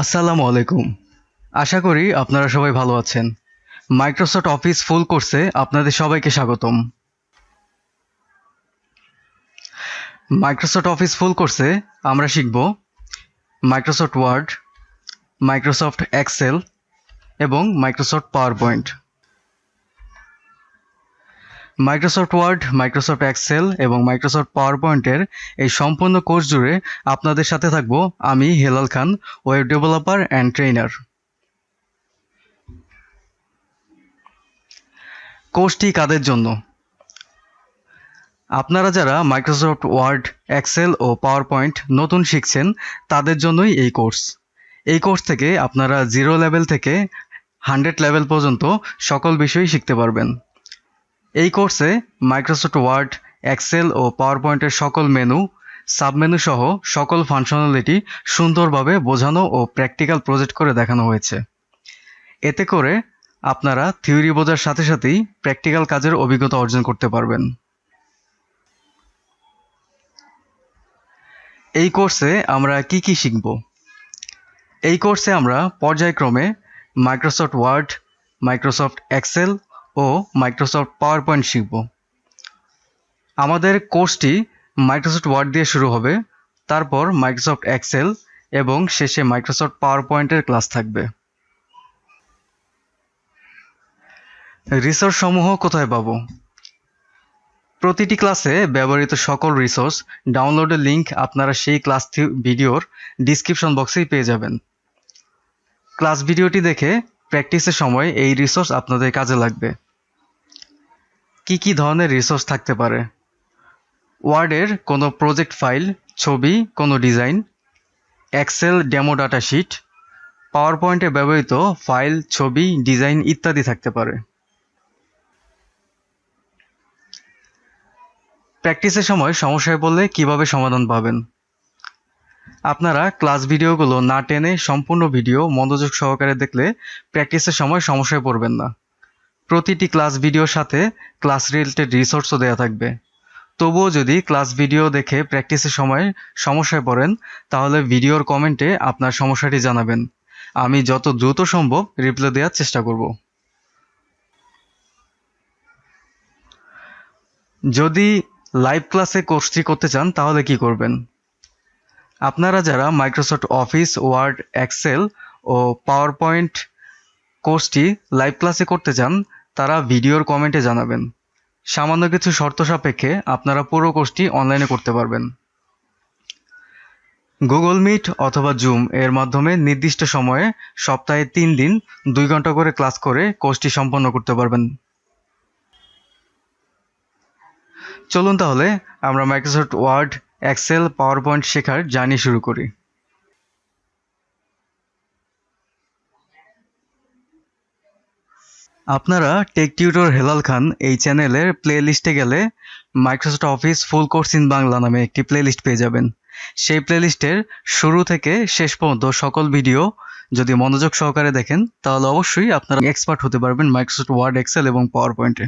আসসালামু আলাইকুম। আশা করি আপনারা সবাই ভালো আছেন। মাইক্রোসফট অফিস ফুল কোর্সে আপনাদের সবাইকে স্বাগতম। মাইক্রোসফট অফিস ফুল কোর্সে আমরা শিখব মাইক্রোসফট ওয়ার্ড মাইক্রোসফট এক্সেল এবং Microsoft PowerPoint Microsoft Word Microsoft Excel এবং মাইক্রোসফট পাওয়ার পয়েন্টের এই সম্পূর্ণ কোর্স জুড়ে আপনাদের সাথে থাকব আমি Helal Khan web developer and trainer কোর্সটি কাদের জন্য? আপনারা যারা মাইক্রোসফট ওয়ার্ড এক্সেল ও পাওয়ার পয়েন্ট নতুন শিখছেন, তাদের জন্যই এই কোর্স। এই কোর্স থেকে আপনারা জিরো লেভেল থেকে হান্ড্রেড লেভেল পর্যন্ত সকল বিষয়ই শিখতে পারবেন। এই কোর্সে মাইক্রোসফট ওয়ার্ড এক্সেল ও পাওয়ার পয়েন্টের সকল মেনু সাবমেনু সহ সকল ফাংশনালিটি সুন্দরভাবে বোঝানো ও প্র্যাকটিক্যাল প্রজেক্ট করে দেখানো হয়েছে। এতে করে আপনারা থিওরি বোঝার সাথে সাথেই প্র্যাকটিক্যাল কাজের অভিজ্ঞতা অর্জন করতে পারবেন। এই কোর্সে আমরা কি কি শিখব? এই কোর্সে আমরা পর্যায়ক্রমে মাইক্রোসফট ওয়ার্ড মাইক্রোসফট এক্সেল ও মাইক্রোসফট পাওয়ার পয়েন্ট শিখব। আমাদের কোর্সটি মাইক্রোসফট ওয়ার্ড দিয়ে শুরু হবে, তারপর মাইক্রোসফট এক্সেল এবং শেষে মাইক্রোসফট পাওয়ার পয়েন্টের ক্লাস থাকবে। রিসোর্স সমূহ কোথায় পাবো? প্রতিটি ক্লাসে ব্যবহৃত সকল রিসোর্স ডাউনলোডের লিংক আপনারা সেই ক্লাস ভিডিওর ডিসক্রিপশন বক্সেই পেয়ে যাবেন। ক্লাস ভিডিওটি দেখে প্র্যাকটিসের সময় এই রিসোর্স আপনাদের কাজে লাগবে। কি কি ধরনের রিসোর্স থাকতে পারে? ওয়ার্ডের কোনো প্রজেক্ট ফাইল ছবি, কোনো design Excel demo data sheet পাওয়ার পয়েন্টে ব্যবহৃত ফাইল ছবি ডিজাইন ইত্যাদি থাকতে পারে। প্র্যাকটিসের সময় সমস্যায় পড়লে কীভাবে সমাধান পাবেন? আপনারা ক্লাস ভিডিওগুলো না টেনে সম্পূর্ণ ভিডিও মনোযোগ সহকারে দেখলে প্র্যাকটিসের সময় সমস্যায় পড়বেন না। প্রতিটি ক্লাস ভিডিওর সাথে ক্লাস রিলেটেড রিসোর্সও দেওয়া থাকবে। তবুও যদি ক্লাস ভিডিও দেখে প্র্যাকটিসের সময় সমস্যায় পড়েন, তাহলে ভিডিওর কমেন্টে আপনার সমস্যাটি জানাবেন। আমি যত দ্রুত সম্ভব রিপ্লাই দেওয়ার চেষ্টা করব। যদি লাইভ ক্লাসে কোর্সটি করতে চান, তাহলে কি করবেন? আপনারা যারা মাইক্রোসফট অফিস, ওয়ার্ড, এক্সেল ও পাওয়ার পয়েন্ট কোর্সটি লাইভ ক্লাসে করতে চান তারা ভিডিওর কমেন্টে জানাবেন। সামান্য কিছু শর্ত সাপেক্ষে আপনারা পুরো কোর্সটি অনলাইনে করতে পারবেন। গুগল মিট অথবা জুম এর মাধ্যমে নির্দিষ্ট সময়ে সপ্তাহে তিন দিন, দুই ঘণ্টা করে ক্লাস করে কোর্সটি সম্পন্ন করতে পারবেন। চলুন তাহলে আমরা Microsoft Word Excel PowerPoint শেখার জার্নি শুরু করি। আপনারা টেক টিউটর হেলাল খান এই চ্যানেলের প্লেলিস্টে গেলে Microsoft Office full course in Bangla নামে একটি প্লেলিস্ট পেয়ে যাবেন। সেই প্লেলিস্টের শুরু থেকে শেষ পর্যন্ত সকল ভিডিও যদি মনোযোগ সহকারে দেখেন, তাহলে অবশ্যই আপনারা এক্সপার্ট হতে পারবেন মাইক্রোসফট ওয়ার্ড এক্সেল এবং পাওয়ার পয়েন্টে